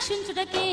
రక్షించుటకే